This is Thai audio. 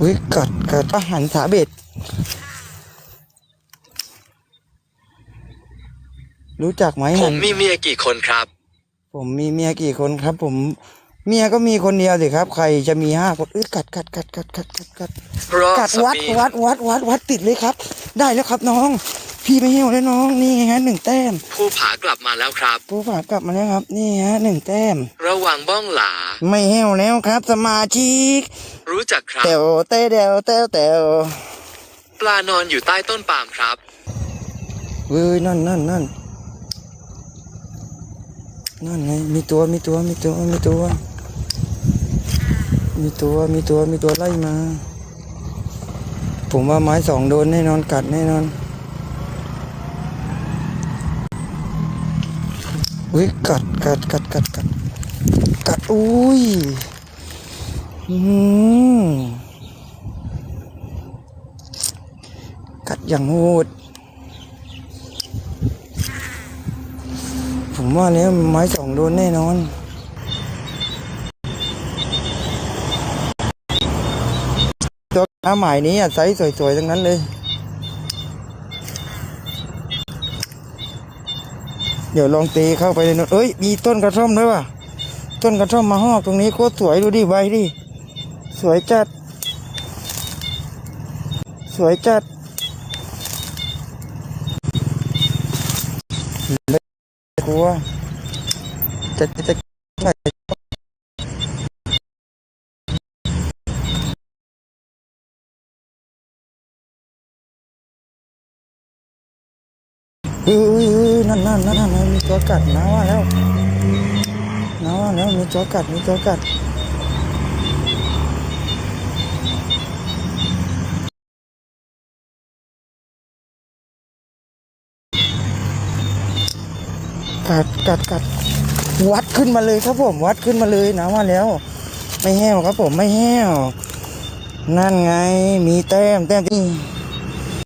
อุ้ยกัดกัดอาหารสาเบ็ดรู้จักไหมผหัมนมีเมียกี่คนครับ ผมมีเมียกี่คนครับ ผมเมียก็มีคนเดียวสิครับ ใครจะมีห้าคนอุ้ยกัดกัดกัดกัดกัดกัดกัดเพราะกัดสวัดมีวัดวัดวัดวัดติดเลยครับ ได้แล้วครับน้อง พี่ไม่เหี่ยวแล้วน้องนี่ไงฮะหนึ่งแต้มผู้ผากลับมาแล้วครับ ผู้ฝากกลับมาแล้วครับ นี่ฮะหนึ่งแต้ม ระวังบ้องหลา ไม่เหี่ยวแล้วครับ สมาชิก รู้จักครับ เตวเตเดวเตวเตวปลานอนอยู่ใต้ต้นปาล์มครับ เว้ยนั่นนั่นนั่นนั่นไงมีตัวมีตัวมีตัวมีตัว มีตัวมีตัวมีตัวไล่มา ผมว่าไม้สองโดนแน่นอนกัดแน่นอนอุ้ยกัดกัดกัดกัดกัดกัดอุ้ยอืม กัดอย่างโหดผมว่าแล้วไม้สองโดนแน่นอนตัวน้าหมายนี้อะไซส์สวยๆทั้งนั้นเลย เดี๋ยวลองตีเข้าไปเลยนะเอ้ย มีต้นกระท่อมด้วยว่ะ ต้นกระท่อมมาหอกตรงนี้โคตรสวยดูดิใบดิ สวยจัด สวยจัดกลัวจะจะจะไหนเฮ้ยเฮ้ยเฮ้ยนั่นนั่นนั่นนั่นมีตัวกัดนะว่าแล้วนะว่าแล้วมีตัวกัดมีตัวกัด กัดกัดกัดวัดขึ้นมาเลยครับผมวัดขึ้นมาเลยนะว่าแล้ว ไม่แห้วครับผมไม่แห้วนั่นไงมีแต้มแต้มที่